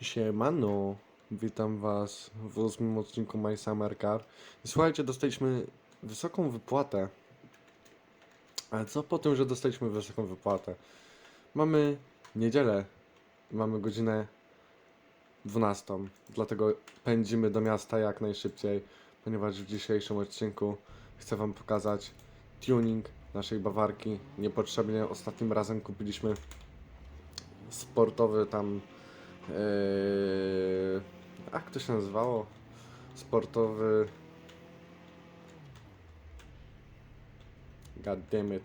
Siemano, witam was w ósmym odcinku My Summer Car. Słuchajcie, dostaliśmy wysoką wypłatę. Ale co po tym, że dostaliśmy wysoką wypłatę? Mamy niedzielę, mamy godzinę 12, dlatego pędzimy do miasta jak najszybciej, ponieważ w dzisiejszym odcinku chcę wam pokazać tuning naszej bawarki. Niepotrzebnie ostatnim razem kupiliśmy sportowy tam Eee, jak to się nazywało? Sportowy. God damn it.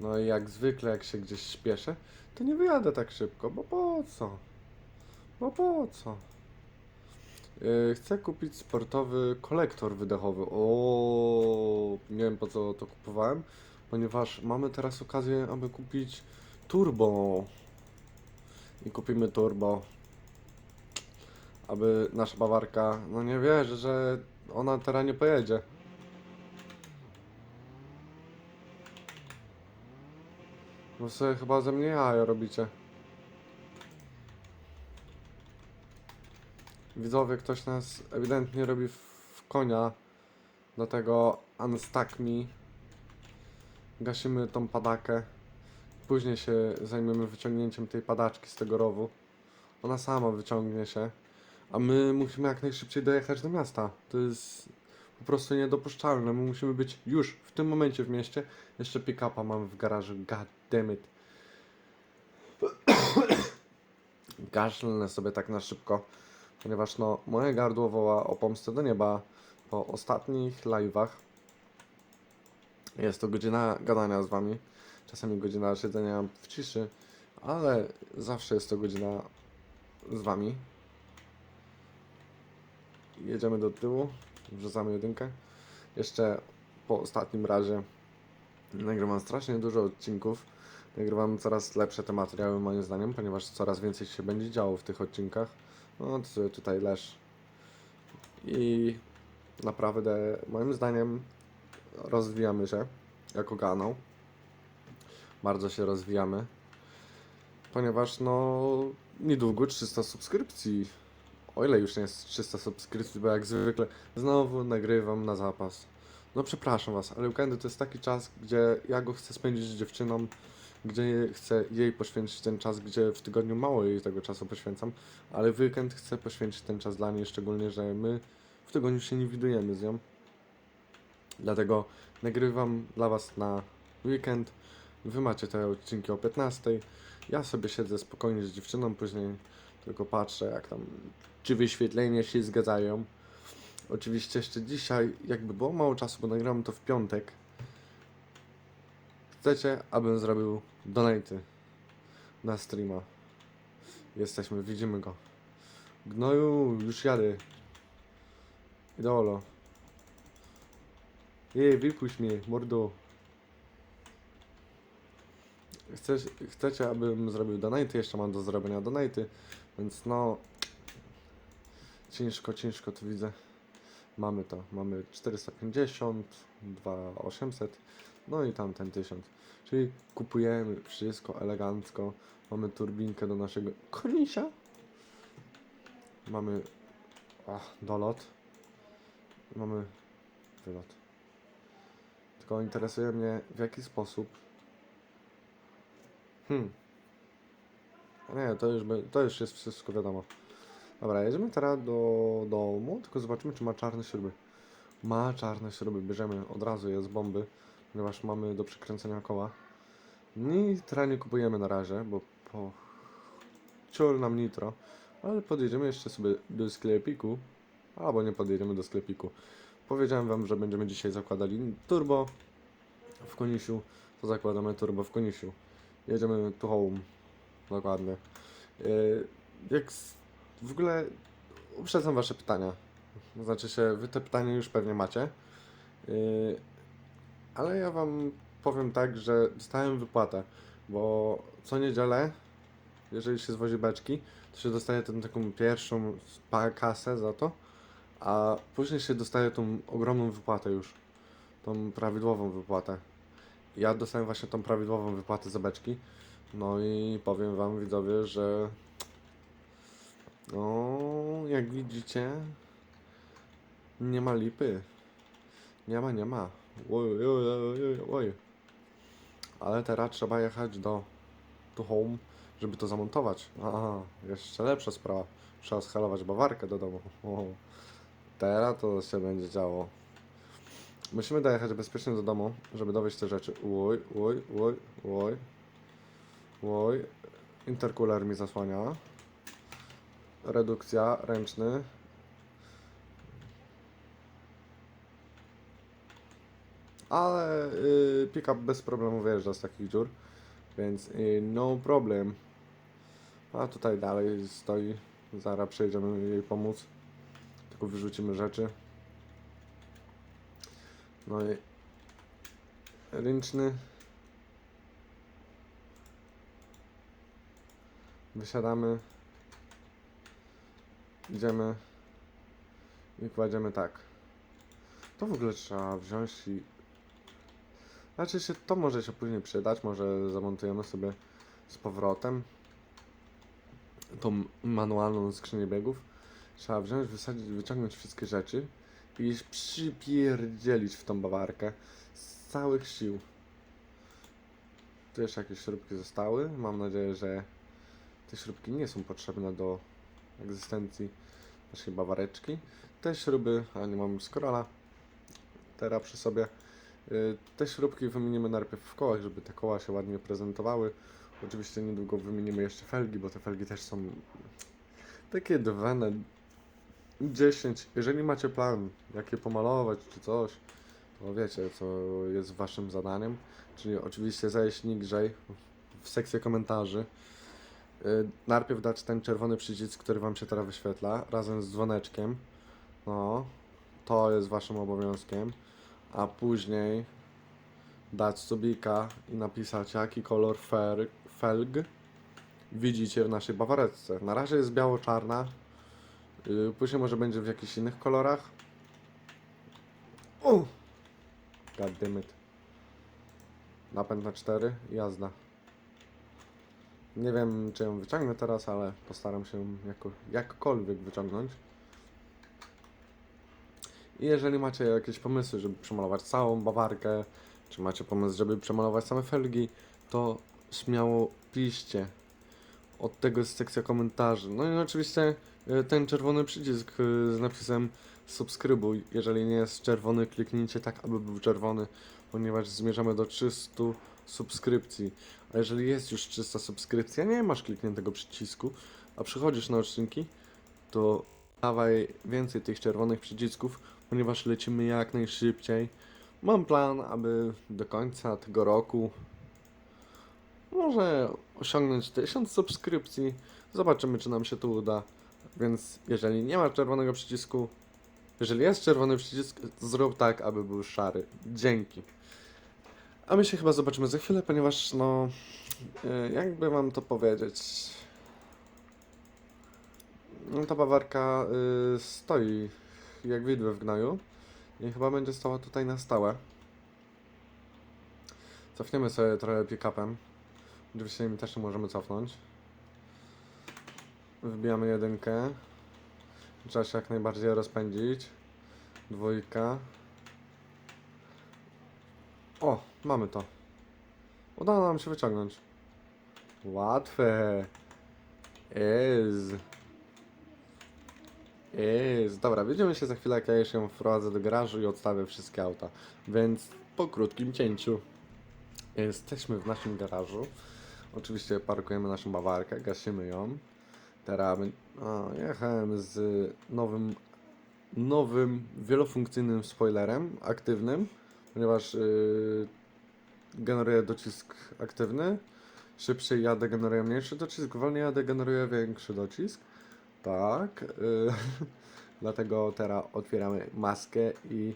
No i jak zwykle, jak się gdzieś śpieszę, to nie wyjadę tak szybko, bo po co? Bo po co? Eee, chcę kupić sportowy kolektor wydechowy. O, nie wiem po co to kupowałem, ponieważ mamy teraz okazję, aby kupić turbo i kupimy turbo. Aby nasza bawarka, no nie wierzę, że ona teraz nie pojedzie. No sobie chyba ze mnie jaja robicie. Widzowie, ktoś nas ewidentnie robi w konia. Dlatego unstack me. Gasimy tą padakę. Później się zajmiemy wyciągnięciem tej padaczki z tego rowu. Ona sama wyciągnie się. A my musimy jak najszybciej dojechać do miasta. To jest po prostu niedopuszczalne. My musimy być już w tym momencie w mieście. Jeszcze pick-upa mam w garażu. God damn it. Kaszlnę sobie tak na szybko, ponieważ no moje gardło woła o pomstę do nieba po ostatnich live'ach. Jest to godzina gadania z wami. Czasami godzina siedzenia w ciszy, ale zawsze jest to godzina z wami. Jedziemy do tyłu, wrzucamy jedynkę. Jeszcze po ostatnim razie nagrywam strasznie dużo odcinków. Nagrywam coraz lepsze te materiały moim zdaniem, ponieważ coraz więcej się będzie działo w tych odcinkach. No to tutaj leż. I naprawdę moim zdaniem rozwijamy się jako kanał bardzo się rozwijamy. Ponieważ no niedługo 300 subskrypcji. O ile już nie jest 300 subskrypcji, bo jak zwykle znowu nagrywam na zapas. No przepraszam was, ale weekendy to jest taki czas, gdzie ja go chcę spędzić z dziewczyną, gdzie chcę jej poświęcić ten czas, gdzie w tygodniu mało jej tego czasu poświęcam, ale weekend chcę poświęcić ten czas dla niej, szczególnie, że my w tygodniu się nie widujemy z nią. Dlatego nagrywam dla was na weekend. Wy macie te odcinki o 15. Ja sobie siedzę spokojnie z dziewczyną, później tylko patrzę, jak tam, czy wyświetlenia się zgadzają. Oczywiście jeszcze dzisiaj, jakby było mało czasu, bo nagrałem to w piątek. Chcecie, abym zrobił donaty na streama. Jesteśmy, widzimy go. Gnoju, już jadę. Idolo. Jej, wypuść mnie, mordo. Chcesz, chcecie, abym zrobił donaty, jeszcze mam do zrobienia donaty, więc no ciężko, ciężko to widzę. Mamy to, mamy 450, 2800, no i tam ten 1000. Czyli kupujemy wszystko elegancko. Mamy turbinkę do naszego konisia. Mamy ach, dolot. Mamy wylot. Tylko interesuje mnie w jaki sposób Hmm. Nie, to już, be- to już jest wszystko wiadomo. Dobra, jedziemy teraz do domu, tylko zobaczymy, czy ma czarne śruby. Ma czarne śruby, bierzemy od razu je z bomby, ponieważ mamy do przykręcenia koła. Nitra nie kupujemy na razie, bo po... ciul nam nitro, ale podjedziemy jeszcze sobie do sklepiku, albo nie podjedziemy do sklepiku. Powiedziałem wam, że będziemy dzisiaj zakładali turbo w Konisiu, to zakładamy turbo w Konisiu. Jedziemy tu home. Dokładnie. Yy, Jak w ogóle uprzedzam wasze pytania. Znaczy się, wy te pytania już pewnie macie. Yy, Ale ja wam powiem tak, że dostałem wypłatę, bo co niedzielę, jeżeli się zwozi beczki, to się dostaje tę taką pierwszą kasę za to, a później się dostaje tą ogromną wypłatę już. Tą prawidłową wypłatę. Ja dostałem właśnie tą prawidłową wypłatę za beczki. No i powiem wam widzowie, że No, jak widzicie, nie ma lipy. Nie ma, nie ma. Oj, oj, oj, oj. Ale teraz trzeba jechać do, do home, żeby to zamontować. Aha, jeszcze lepsza sprawa. Trzeba schalować bawarkę do domu. O, teraz to się będzie działo. Musimy dojechać bezpiecznie do domu, żeby dowieść te rzeczy. Oj, oj, oj, oj. Oj. Intercooler mi zasłania. Redukcja, ręczny. Ale y, pick-up bez problemu wyjeżdża z takich dziur, więc y, no problem. A tutaj dalej stoi. Zaraz przejdziemy jej pomóc. Tylko wyrzucimy rzeczy. No i ręczny. Wysiadamy. Idziemy. I kładziemy tak. To w ogóle trzeba wziąć i... Znaczy się, to może się później przydać, może zamontujemy sobie z powrotem tą manualną skrzynię biegów. Trzeba wziąć, wysadzić, wyciągnąć wszystkie rzeczy przypierdzielić w tą bawarkę z całych sił. Tu jeszcze jakieś śrubki zostały. Mam nadzieję, że te śrubki nie są potrzebne do egzystencji naszej bawareczki. Te śruby, a nie mam skorola teraz przy sobie. Y, Te śrubki wymienimy najpierw w kołach, żeby te koła się ładnie prezentowały. Oczywiście niedługo wymienimy jeszcze felgi, bo te felgi też są takie dwa na 10. Jeżeli macie plan, jak je pomalować czy coś, to wiecie, co jest waszym zadaniem. Czyli oczywiście zajść niżej w sekcję komentarzy. Y, Najpierw dać ten czerwony przycisk, który wam się teraz wyświetla, razem z dzwoneczkiem. No, to jest waszym obowiązkiem. A później dać subika i napisać jaki kolor felg widzicie w naszej bawaretce. Na razie jest biało-czarna. Yy, później może będzie w jakichś innych kolorach. Uh! God damn it. Napęd na 4, jazda. Nie wiem, czy ją wyciągnę teraz, ale postaram się ją jako, jakkolwiek wyciągnąć. I jeżeli macie jakieś pomysły, żeby przemalować całą bawarkę, czy macie pomysł, żeby przemalować same felgi, to śmiało piszcie. Od tego jest sekcja komentarzy. No i oczywiście y, ten czerwony przycisk y, z napisem subskrybuj. Jeżeli nie jest czerwony, kliknijcie tak, aby był czerwony, ponieważ zmierzamy do 300 subskrypcji. A jeżeli jest już 300 subskrypcji, a nie masz klikniętego przycisku, a przychodzisz na odcinki, to dawaj więcej tych czerwonych przycisków, ponieważ lecimy jak najszybciej. Mam plan, aby do końca tego roku może osiągnąć 1000 subskrypcji. Zobaczymy, czy nam się to uda. Więc jeżeli nie ma czerwonego przycisku, jeżeli jest czerwony przycisk, zrób tak, aby był szary. Dzięki. A my się chyba zobaczymy za chwilę, ponieważ no, e, jakby wam to powiedzieć, no ta bawarka y, stoi jak widły w gnoju i chyba będzie stała tutaj na stałe. Cofniemy sobie trochę pick-upem. Oczywiście im też nie możemy cofnąć. Wbijamy jedynkę. Trzeba się jak najbardziej rozpędzić. Dwójka. O, mamy to. Udało nam się wyciągnąć. Łatwe. Jest. Jest. Dobra, widzimy się za chwilę, jak ja się wprowadzę do garażu i odstawię wszystkie auta. Więc po krótkim cięciu. Jesteśmy w naszym garażu. Oczywiście parkujemy naszą bawarkę, gasimy ją. Teraz jechałem z nowym, nowym wielofunkcyjnym spoilerem aktywnym, ponieważ yy, generuje docisk aktywny. Szybciej jadę, generuje mniejszy docisk, wolniej jadę, generuje większy docisk. Tak. Yy, dlatego teraz otwieramy maskę i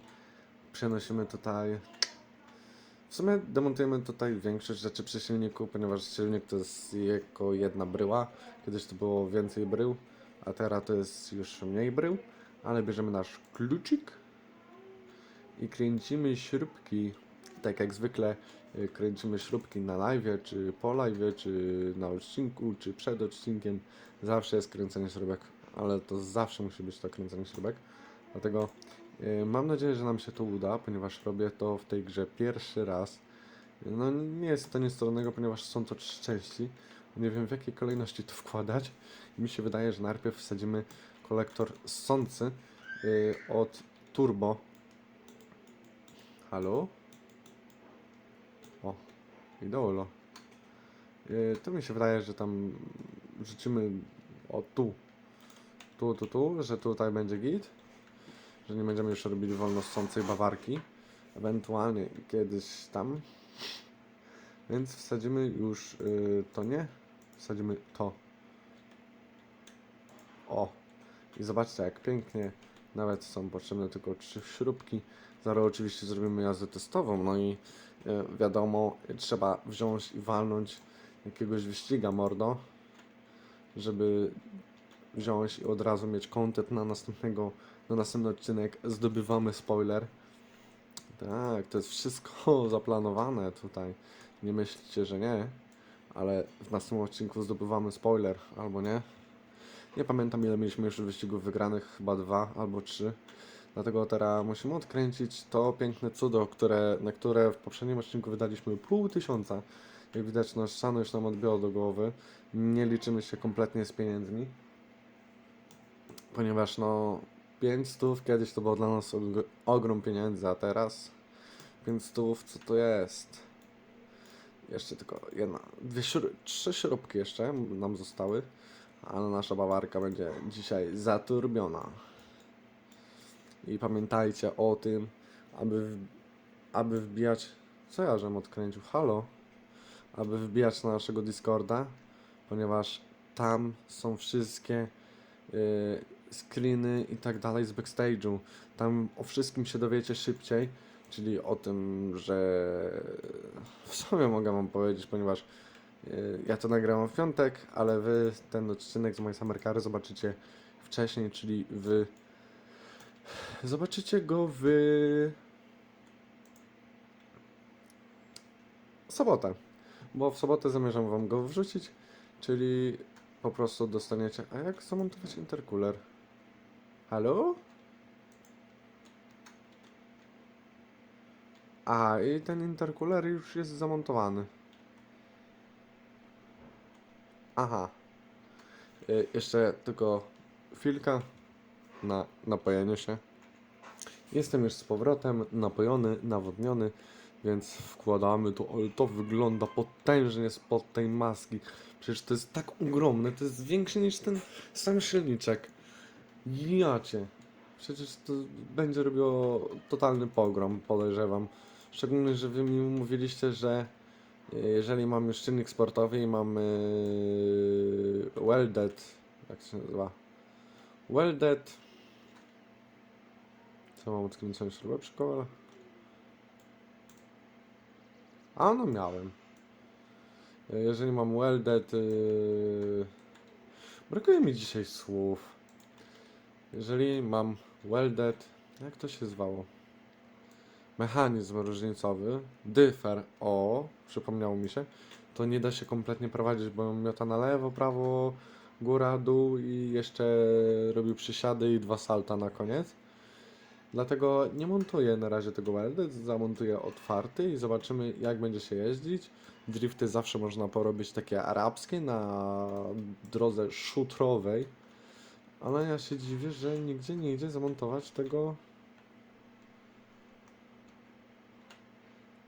przenosimy tutaj. W sumie demontujemy tutaj większość rzeczy przy silniku, ponieważ silnik to jest jako jedna bryła. Kiedyś to było więcej brył, a teraz to jest już mniej brył. Ale bierzemy nasz kluczyk i kręcimy śrubki. Tak jak zwykle y, kręcimy śrubki na live, czy po live, czy na odcinku, czy przed odcinkiem. Zawsze jest kręcenie śrubek ale to zawsze musi być to kręcenie śrubek. Dlatego mam nadzieję, że nam się to uda, ponieważ robię to w tej grze pierwszy raz. No nie jest to nic trudnego, ponieważ są to trzy części. Nie wiem w jakiej kolejności to wkładać. Mi się wydaje, że najpierw wsadzimy kolektor ssący y, od turbo. Halo? O, idolo. Y, to mi się wydaje, że tam rzucimy o tu. Tu, tu, tu, że tutaj będzie git. Że nie będziemy już robili wolno ssącej bawarki. Ewentualnie kiedyś tam. Więc wsadzimy już y, to nie. Wsadzimy to. O. I zobaczcie jak pięknie. Nawet są potrzebne tylko trzy śrubki. Zaraz oczywiście zrobimy jazdę testową. No i y, wiadomo, trzeba wziąć i walnąć jakiegoś wyściga mordo. Żeby wziąć i od razu mieć content na następnego, na następny odcinek. Zdobywamy spoiler. Tak, to jest wszystko zaplanowane tutaj. Nie myślcie, że nie, ale w następnym odcinku zdobywamy spoiler, albo nie. Nie pamiętam ile mieliśmy już wyścigów wygranych, chyba dwa albo trzy. Dlatego teraz musimy odkręcić to piękne cudo, które, na które w poprzednim odcinku wydaliśmy pół tysiąca. Jak widać, no szano już nam odbiło do głowy. Nie liczymy się kompletnie z pieniędzmi. Ponieważ no 500 kiedyś to było dla nas og- ogrom pieniędzy, a teraz 500 co to jest? Jeszcze tylko jedna, dwie trzy śrubki jeszcze nam zostały, ale nasza bawarka będzie dzisiaj zaturbiona. I pamiętajcie o tym, aby, w- aby wbijać. Co ja żem odkręcił? Halo? Aby wbijać na naszego Discorda, ponieważ tam są wszystkie y, screeny i tak dalej z backstage'u. Tam o wszystkim się dowiecie szybciej, czyli o tym, że w sumie mogę wam powiedzieć, ponieważ y, ja to nagrałem w piątek, ale wy ten odcinek z mojej Summer Cary zobaczycie wcześniej, czyli wy zobaczycie go w sobotę, bo w sobotę zamierzam wam go wrzucić, czyli po prostu dostaniecie. A jak zamontować intercooler? Halo? A, i ten intercooler już jest zamontowany. Aha. Y, jeszcze tylko chwilka na napojenie się. Jestem już z powrotem napojony, nawodniony, więc wkładamy to, to wygląda potężnie spod tej maski. Przecież to jest tak ogromne, to jest większe niż ten sam silniczek. Jacie. Przecież to będzie robiło totalny pogrom, podejrzewam. Szczególnie, że wy mi mówiliście, że e, jeżeli mam już czynnik sportowy i mam e, welded, jak się nazywa? Welded. Co mam odkręcone śrubę przy kole? A no miałem. E, Jeżeli mam welded. Brakuje mi dzisiaj słów. Jeżeli mam welded. Jak to się zwało? Mechanizm różnicowy. Dyfer. O, przypomniało mi się. To nie da się kompletnie prowadzić, bo miota na lewo, prawo, góra, dół i jeszcze robił przysiady i dwa salta na koniec. Dlatego nie montuję na razie tego welded, zamontuję otwarty i zobaczymy jak będzie się jeździć. Drifty zawsze można porobić takie arabskie na drodze szutrowej. Ale ja się dziwię, że nigdzie nie idzie zamontować tego.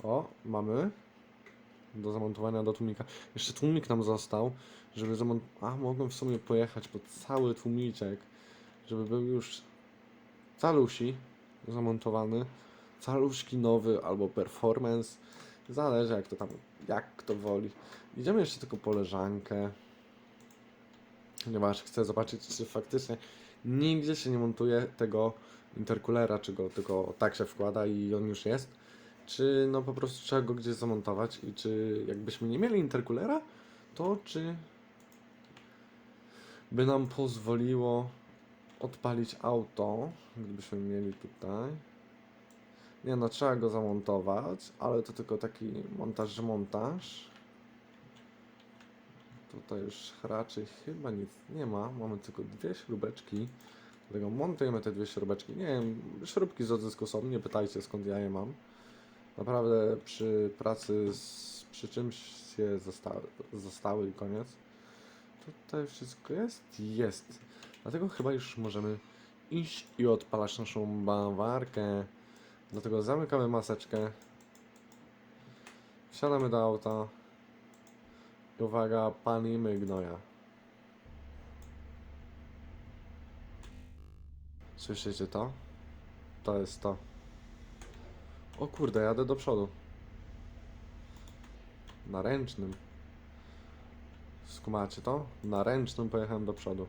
O, mamy. Do zamontowania do tłumika. Jeszcze tłumik nam został, żeby zamontować. A, mogłem w sumie pojechać pod cały tłumiczek, żeby był już calusi zamontowany. Caluszki nowy albo performance. Zależy jak to tam, jak kto woli. Idziemy jeszcze tylko po leżankę. Ponieważ chcę zobaczyć, czy faktycznie nigdzie się nie montuje tego intercoolera, czy go tylko tak się wkłada i on już jest. Czy no po prostu trzeba go gdzieś zamontować i czy jakbyśmy nie mieli intercoolera, to czy by nam pozwoliło odpalić auto, gdybyśmy mieli tutaj. Nie no, trzeba go zamontować, ale to tylko taki montaż, montaż. Tutaj już raczej chyba nic nie ma. Mamy tylko dwie śrubeczki. Dlatego montujemy te dwie śrubeczki. Nie wiem, śrubki z odzysku są, nie pytajcie skąd ja je mam. Naprawdę przy pracy z, przy czymś się zostały, zostały i koniec. Tutaj wszystko jest? Jest. Dlatego chyba już możemy iść i odpalać naszą bawarkę. Dlatego zamykamy maseczkę. Wsiadamy do auta. Uwaga, palimy gnoja. Słyszycie to? To jest to. O kurde, jadę do przodu. Na ręcznym. Skumacie to? Na ręcznym pojechałem do przodu.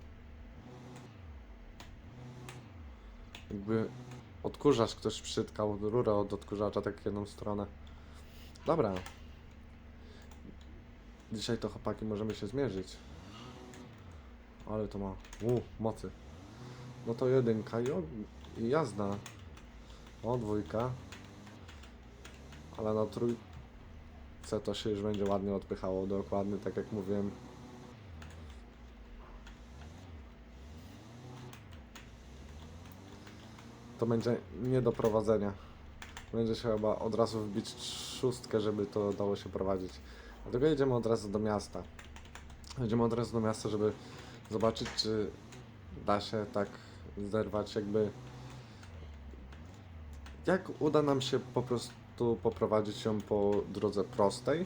Jakby odkurzacz ktoś przytkał, rurę od odkurzacza tak w jedną stronę. Dobra. Dzisiaj to chłopaki możemy się zmierzyć. Ale to ma. U, mocy. No to jedynka i, i jazda. O, dwójka. Ale na trójce to się już będzie ładnie odpychało, dokładnie tak jak mówiłem. To będzie nie do prowadzenia. Będzie się chyba od razu wbić szóstkę, żeby to dało się prowadzić. Dlatego jedziemy od razu do miasta. Jedziemy od razu do miasta, żeby zobaczyć, czy da się tak zerwać jakby jak uda nam się po prostu poprowadzić ją po drodze prostej,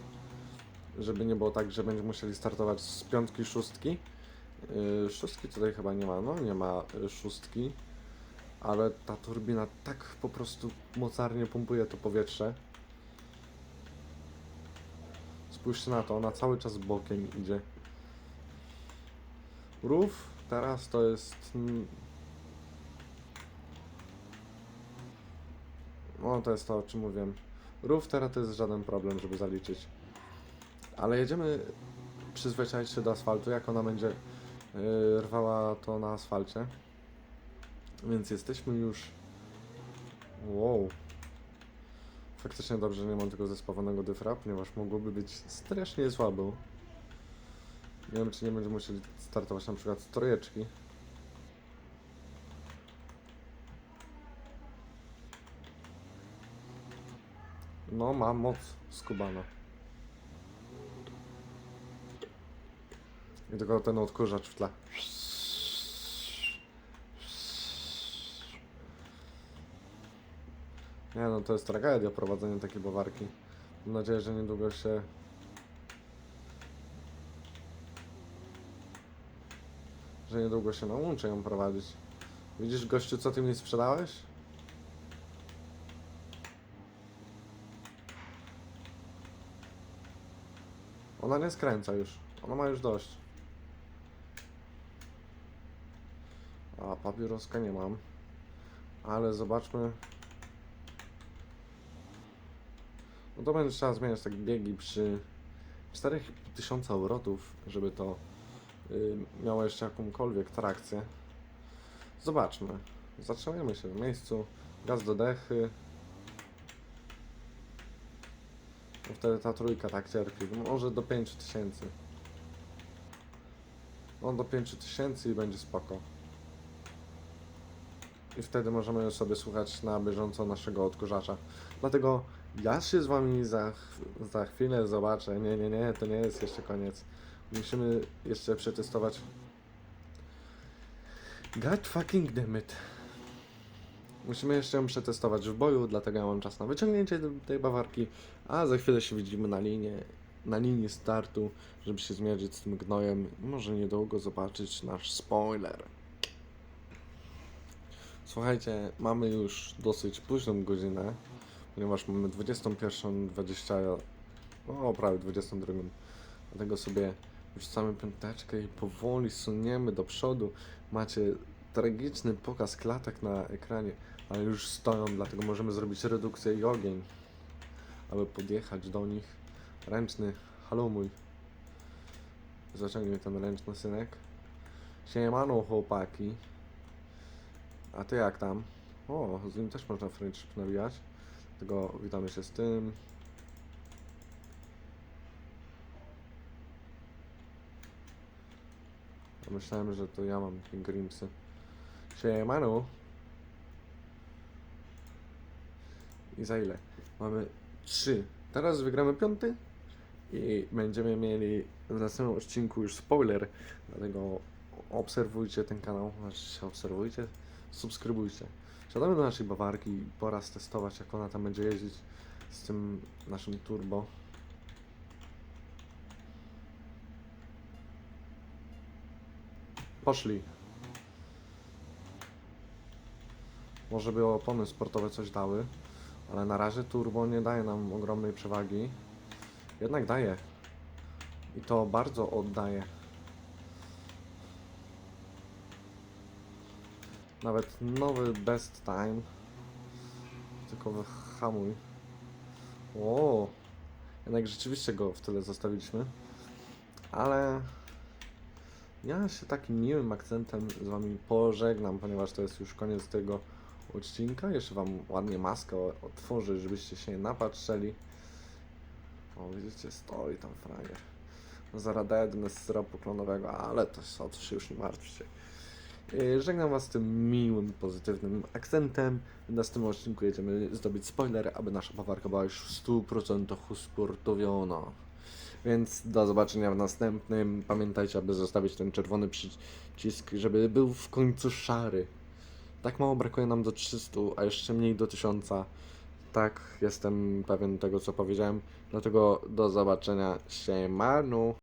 żeby nie było tak, że będziemy musieli startować z piątki, szóstki. Yy, szóstki tutaj chyba nie ma, no nie ma y, szóstki, ale ta turbina tak po prostu mocarnie pompuje to powietrze. Spójrzcie na to, ona cały czas bokiem idzie. Rów teraz to jest No to jest to, o czym mówiłem. Rów teraz to jest żaden problem, żeby zaliczyć. Ale jedziemy przyzwyczaić się do asfaltu, jak ona będzie yy, rwała to na asfalcie. Więc jesteśmy już... Wow. Faktycznie dobrze, że nie mam tego zespawanego dyfra, ponieważ mogłoby być strasznie słabo. Nie wiem, czy nie będziemy musieli startować na przykład z trojeczki. No, ma moc skubana. I tylko ten odkurzacz w tle. Nie no, to jest tragedia prowadzenie takiej bawarki. Mam nadzieję, że niedługo się... Że niedługo się nauczę ją prowadzić. Widzisz gościu, co ty mi sprzedałeś? Ona nie skręca już. Ona ma już dość. A papieroska nie mam. Ale zobaczmy. No to będzie trzeba zmieniać tak biegi przy 4000 obrotów, żeby to miało jeszcze jakąkolwiek trakcję. Zobaczmy. Zatrzymajmy się w miejscu. Gaz do dechy. No wtedy ta trójka tak cierpi. Może do 5000. No do 5000 i będzie spoko. I wtedy możemy sobie słuchać na bieżąco naszego odkurzacza. Dlatego ja się z wami za, za chwilę zobaczę. Nie, nie, nie, to nie jest jeszcze koniec. Musimy jeszcze przetestować. God fucking damn it. Musimy jeszcze ją przetestować w boju, dlatego ja mam czas na wyciągnięcie tej- tej bawarki, a za chwilę się widzimy na linie, na linii startu, żeby się zmierzyć z tym gnojem. Może niedługo zobaczyć nasz spoiler. Słuchajcie, mamy już dosyć późną godzinę, ponieważ mamy 21.20, no prawie 22. Dlatego sobie wrzucamy piąteczkę i powoli suniemy do przodu. Macie tragiczny pokaz klatek na ekranie, ale już stoją, dlatego możemy zrobić redukcję i ogień, aby podjechać do nich. Ręczny, halo mój. Zaciągnij ten ręczny synek. Siemano chłopaki. A ty jak tam? O, z nim też można friendship nawijać. Dlatego witamy się z tym. Myślałem, że to ja mam te grimsy. Siemanu. I za ile? Mamy trzy. Teraz wygramy piąty i będziemy mieli w następnym odcinku już spoiler. Dlatego obserwujcie ten kanał, znaczy obserwujcie, subskrybujcie. Siadamy do naszej bawarki i pora testować jak ona tam będzie jeździć z tym naszym turbo. Poszli. Może by opony sportowe coś dały, ale na razie turbo nie daje nam ogromnej przewagi. Jednak daje. I to bardzo oddaje. Nawet nowy best time. Tylko wyhamuj. O, jednak rzeczywiście go w tyle zostawiliśmy. Ale ja się takim miłym akcentem z wami pożegnam, ponieważ to jest już koniec tego odcinka. Jeszcze wam ładnie maskę otworzę, żebyście się nie napatrzyli. O, widzicie, stoi tam frajer. Zaraz dednę z syropu klonowego, ale to, o to się już nie martwcie. Yy, Żegnam Was tym miłym, pozytywnym akcentem. W następnym odcinku jedziemy zdobyć spoiler, aby nasza bawarka była już w 100% usportowiona. Więc do zobaczenia w następnym. Pamiętajcie, aby zostawić ten czerwony przycisk, żeby był w końcu szary. Tak mało brakuje nam do 300, a jeszcze mniej do 1000. Tak, jestem pewien tego, co powiedziałem. Dlatego do zobaczenia. Siemanu.